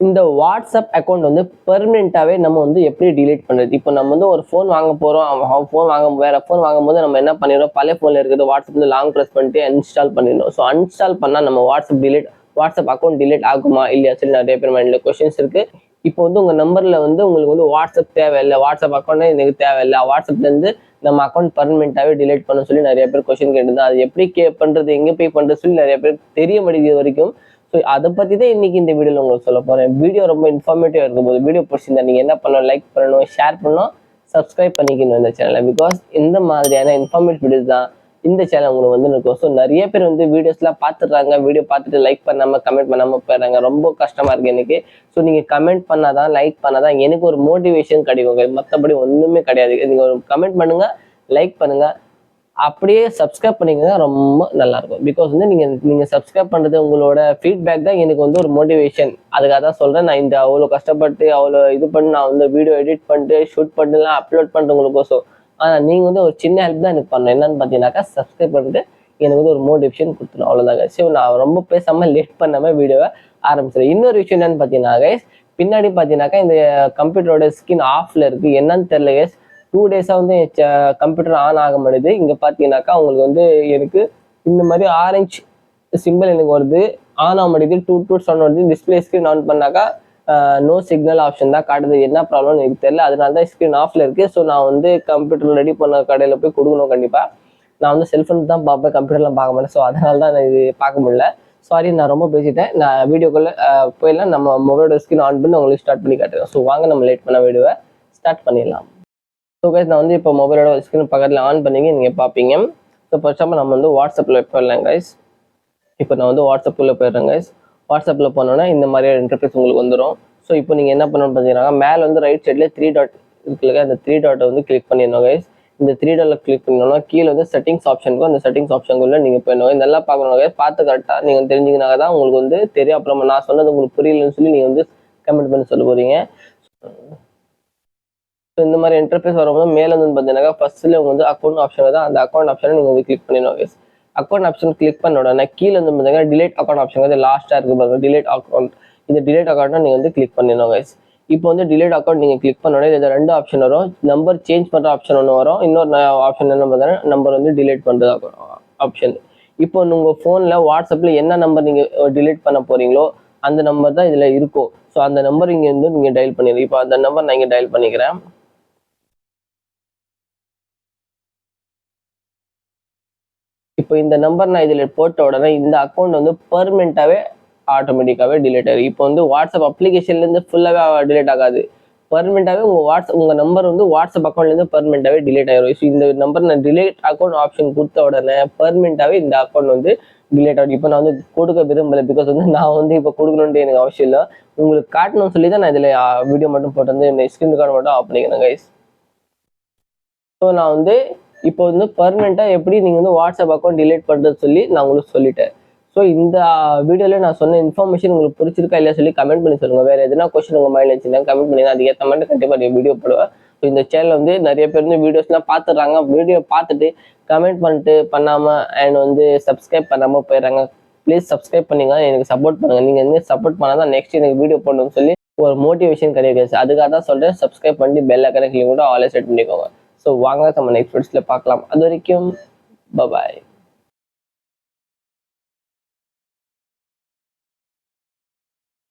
இந்த WhatsApp account வந்து பெர்மனெண்ட்டாகவே நம்ம வந்து எப்படி டிலீட் பண்ணுறது இப்போ நம்ம வந்து ஒரு ஃபோன் வாங்க போகிறோம் ஃபோன் வாங்க வேறு ஃபோன் வாங்கும்போது நம்ம என்ன பண்ணிடுறோம்? பழைய ஃபோனில் இருக்கிறது வாட்ஸ்அப் வந்து லாங் ப்ரெஸ் பண்ணிட்டு இன்ஸ்டால் பண்ணிடணும் ஸோ அன்ஸ்டால் பண்ணால் நம்ம WhatsApp delete WhatsApp account delete ஆகுமா? இல்லையா? சொல்லி நிறைய பேர் மைண்டில் கொஷின்ஸ் இருக்கு. இப்போ வந்து உங்கள் நம்பரில் வந்து உங்களுக்கு வந்து வாட்ஸ்அப் தேவையில்லை. வாட்ஸ்அப் அக்கௌண்ட்டே எனக்கு தேவையில்லை. வாட்ஸ்அப்லேருந்து நம்ம அக்கௌண்ட் பர்மனெண்ட்டாகவே டிலீட் பண்ண சொல்லி நிறைய பேர் கொஷின் கேட்டுருந்தோம் அது எப்படி கே பண்ணுறது எங்கே பே பண்ணுறது சொல்லி நிறைய பேர் தெரிய மாட்டேங்குது வரைக்கும். ஸோ அதை பற்றி தான் இன்னைக்கு இந்த வீடியோவில் உங்களுக்கு சொல்ல போகிறேன் வீடியோ ரொம்ப இன்ஃபார்மேட்டிவாக இருக்கும் போது வீடியோ பிடிச்சிருந்தா நீங்கள் என்ன பண்ணணும் லைக் பண்ணணும் ஷேர் பண்ணணும் சப்ஸ்கிரைப் பண்ணிக்கணும் இந்த சேனலை பிகாஸ் இந்த மாதிரியான இன்ஃபார்மேட்டிவ் வீடியோஸ் தான் இந்த சேனல் உங்களுக்கு வந்து இருக்கும். ஸோ நிறைய பேர் வந்து வீடியோஸ்லாம் பார்த்துடுறாங்க வீடியோ பார்த்துட்டு லைக் பண்ணாமல் கமெண்ட் பண்ணாமல் போயிடுறாங்க. ரொம்ப கஷ்டமாக இருக்குது எனக்கு. ஸோ நீங்கள் கமெண்ட் பண்ணால் தான் லைக் பண்ணால் தான் எனக்கு ஒரு மோட்டிவேஷன் கிடைக்கும் மற்றபடி ஒன்றுமே கிடையாது. நீங்கள் ஒரு கமெண்ட் பண்ணுங்கள் லைக் பண்ணுங்கள் அப்படியே சப்ஸ்கிரைப் பண்ணிங்கன்னா ரொம்ப நல்லாயிருக்கும். பிகாஸ் வந்து நீங்கள் நீங்கள் சப்ஸ்கிரைப் பண்ணுறது உங்களோட ஃபீட்பேக் தான் எனக்கு வந்து ஒரு மோட்டிவேஷன் அதுக்காக தான் சொல்கிறேன் நான் இந்த அவ்வளோ கஷ்டப்பட்டு அவ்வளோ இது பண்ணி நான் வந்து வீடியோ எடிட் பண்ணிட்டு ஷூட் பண்ணிட்டுலாம் அப்லோட் பண்ணுறவங்களுக்கோசம் ஆனால் நீங்கள் வந்து ஒரு சின்ன ஹெல்ப் தான் எனக்கு பண்ணணும். என்னன்னு பார்த்தீங்கன்னாக்கா சப்ஸ்கிரைப் பண்ணிட்டு எனக்கு வந்து ஒரு மோட்டிவேஷன் கொடுத்துரும். அவ்வளோதாங்க சரி நான் ரொம்ப பேசாமல் லேட் பண்ணாமல் வீடியோவை ஆரம்பிச்சிடுறேன் இன்னொரு விஷயம் என்னன்னு பார்த்தீங்கன்னா பின்னாடி பார்த்தீங்கன்னாக்கா இந்த கம்ப்யூட்டரோட ஸ்கின் ஆஃப்ல இருக்குது என்னன்னு தெரியல guys. டூ டேஸாக வந்து கம்ப்யூட்டர் ஆன் ஆக மாட்டேது. இங்கே பார்த்தீங்கன்னாக்கா உங்களுக்கு வந்து எனக்கு இந்த மாதிரி ஆரஞ்சு சிம்பிள் எனக்கு வருது. ஆன் ஆக மாட்டேது. டூ டூ சவுண்ட் வருது. டிஸ்பிளே ஸ்க்ரீன் ஆன் பண்ணாக்கா நோ சிக்னல் ஆப்ஷன் தான் காட்டுது. என்ன ப்ராப்ளம்னு எனக்கு தெரியல. அதனால தான் ஸ்க்ரீன் ஆஃபில் இருக்குது ஸோ நான் வந்து கம்ப்யூட்டர் ரெடி பண்ண கடையில் போய் கொடுக்கணும் கண்டிப்பாக நான் வந்து செல்ஃபோன் தான் பார்ப்பேன். கம்ப்யூட்டர்லாம் பார்க்க மாட்டேன். ஸோ அதனால தான் நான் இது பார்க்க முடியல. சாரி நான் ரொம்ப பேசிட்டேன். நான் வீடியோக்குள்ளே போயிடலாம். நம்ம மொபைலோட ஸ்க்ரீன் ஆன் பண்ணி உங்களுக்கு ஸ்டார்ட் பண்ணி காட்டுறேன். ஸோ வாங்க நம்ம லேட் பண்ண வீடியோவை ஸ்டார்ட் பண்ணிடலாம். ஸோ கைஸ் நான் வந்து இப்போ மொபைலோட ஸ்க்ரீன் பக்கத்தில் ஆன் பண்ணி நீங்கள் பார்ப்பீங்க. ஸோ ஃபர்ஸ்ட் நம்ம வந்து வாட்ஸ்அப்பில் போயிடலாம் கைஸ் இப்போ நான் வந்து வாட்ஸ்அப்பில் போயிடுறேன் கைஸ் வாட்ஸ்அப்பில் போனோன்னா இந்த மாதிரி இன்டர்ஃபேஸ் உங்களுக்கு வந்துடும் ஸோ இப்போ நீங்கள் என்ன பண்ணணும்னு பார்த்தீங்கன்னா மேலே வந்து ரைட் சைடில் த்ரீ டாட் இருக்குல்ல அந்த த்ரீ டாட்டை வந்து கிளிக் பண்ணிடணும் கைஸ் இந்த த்ரீ டாட்டில் கிளிக் பண்ணணும்னா கீழே வந்து செட்டிங்ஸ் ஆப்ஷனுக்கும் அந்த செட்டிங்ஸ் ஆப்ஷனுக்குள்ளே நீங்கள் போயிடணும். இதெல்லாம் பார்க்கணும் கைஸ் பார்த்து கரெக்டாக நீங்கள் தெரிஞ்சிங்கனாக தான் உங்களுக்கு வந்து தெரியும். அப்புறமா நான் சொன்னது உங்களுக்கு புரியலன்னு சொல்லி நீங்கள் வந்து கமெண்ட் பண்ணி சொல்ல போகிறீங்க ஸோ இந்த மாதிரி என்டர்பிரைஸ் வரும்போது மேலே வந்து பார்த்தீங்கன்னா ஃபர்ஸ்ட்ல வந்து அக்கௌண்ட் ஆப்ஷன் தான். அந்த அக்கௌண்ட் ஆப்ஷனை நீங்கள் வந்து கிளிக் பண்ணிடணும் எஸ் அக்கௌண்ட் ஆப்ஷன் கிளிக் பண்ண உடனே கீழே வந்து பார்த்தீங்கன்னா டிலேட் அக்கௌண்ட் ஆப்ஷன் வந்து லாஸ்ட்டாக இருக்கு பாருங்கள் டிலேட் அக்கௌண்ட் இந்த டிலேட் அக்கௌண்ட்டை நீங்கள் வந்து கிளிக் பண்ணிடணும் எஸ் இப்போ வந்து டிலேட் அக்கௌண்ட் நீங்கள் கிளிக் பண்ண உடனே இதில் ரெண்டு ஆப்ஷன் வரும். நம்பர் சேஞ்ச் பண்ணுற ஆப்ஷன் ஒன்று வரும். இன்னொரு ஆப்ஷன் என்ன பார்த்தீங்கன்னா நம்பர் வந்து டிலேட் பண்ணுறது ஆப்ஷன் இப்போ உங்கள் ஃபோனில் வாட்ஸ்அப்பில் என்ன நம்பர் நீங்கள் டிலீட் பண்ண போகிறீங்களோ அந்த நம்பர் தான் இதில் இருக்கும். ஸோ அந்த நம்பர் இங்கே வந்து நீங்கள் டயல் பண்ணிடுங்க இப்போ அந்த நம்பர் நான் இங்கே டயல் பண்ணிக்கிறேன். இப்போ இந்த நம்பர் நான் இதில் போட்ட உடனே இந்த அக்கௌண்ட் வந்து பர்மனெண்ட்டாகவே ஆட்டோமேட்டிக்காகவே டிலீட் ஆயிடும் இப்போ வந்து வாட்ஸ்அப் அப்ளிகேஷன்லேருந்து ஃபுல்லாகவே டிலீட் ஆகாது. பர்மனெண்ட்டாகவே உங்கள் வாட்ஸ்அப் உங்கள் நம்பர் வந்து வாட்ஸ்அப் அக்கௌண்ட்லேருந்து பர்மனெண்ட்டாகவே டிலீட் ஆகிடும் ஸோ இந்த நம்பர் நான் டிலீட் அக்கௌண்ட் ஆப்ஷன் கொடுத்த உடனே பர்மனெண்ட்டாகவே இந்த அக்கௌண்ட் வந்து டிலேட் ஆகும் இப்போ நான் வந்து கொடுக்க விரும்பலை பிகாஸ் வந்து நான் வந்து இப்போ கொடுக்கணுன்ட்டு எனக்கு அவசியம் இல்லை. உங்களுக்கு காட்டணும்னு சொல்லி தான் நான் இதில் வீடியோ மட்டும் போட்டு வந்து இந்த ஸ்க்ரீன் கார்டு மட்டும் ஆஃப் பண்ணிக்கிறேன் கைஸ் ஸோ நான் வந்து இப்போ வந்து பர்மனெண்ட்டாக எப்படி நீங்கள் வந்து வாட்ஸ்அப் அக்கௌண்ட் டிலீட் பண்ணுறது சொல்லி நான் உங்களுக்கு சொல்லிட்டேன். ஸோ இந்த வீடியோவில் நான் சொன்ன இன்ஃபர்மேஷன் உங்களுக்கு பிடிச்சிருக்கா இல்லையா சொல்லி கமெண்ட் பண்ணி சொல்லுங்கள் வேறு எதுனா கொஸ்டின் உங்கள் மைண்டில் வச்சுருந்தா கமெண்ட் பண்ணி அதுக்கேற்ற மாதிரி கண்டிப்பாக வீடியோ போடுவேன். ஸோ இந்த சேனல் வந்து நிறைய பேர் வந்து வீடியோஸ்லாம் பார்த்துடுறாங்க வீடியோ பார்த்துட்டு கமெண்ட் பண்ணிட்டு பண்ணாமல் அண்ட் வந்து சப்ஸ்கிரைப் பண்ணாமல் போயிடுறாங்க. ப்ளீஸ் சப்ஸ்கிரைப் பண்ணுங்க. எனக்கு சப்போர்ட் பண்ணுங்கள் நீங்கள் வந்து சப்போர்ட் பண்ணால் தான் நெக்ஸ்ட் எனக்கு வீடியோ போடணும்னு சொல்லி ஒரு மோட்டிவேஷன் கிடையாது. அதுக்காக தான் சொல்கிறேன் சப்ஸ்கிரைப் பண்ணி பெல் அக்கறை கிளிக் கூட ஆல்வே செட் பண்ணிக்கோங்க. ஸோ வாங்க நம்ம நெக்ஸ்ட் வீடியோஸில் பார்க்கலாம். அது வரைக்கும் பபாய்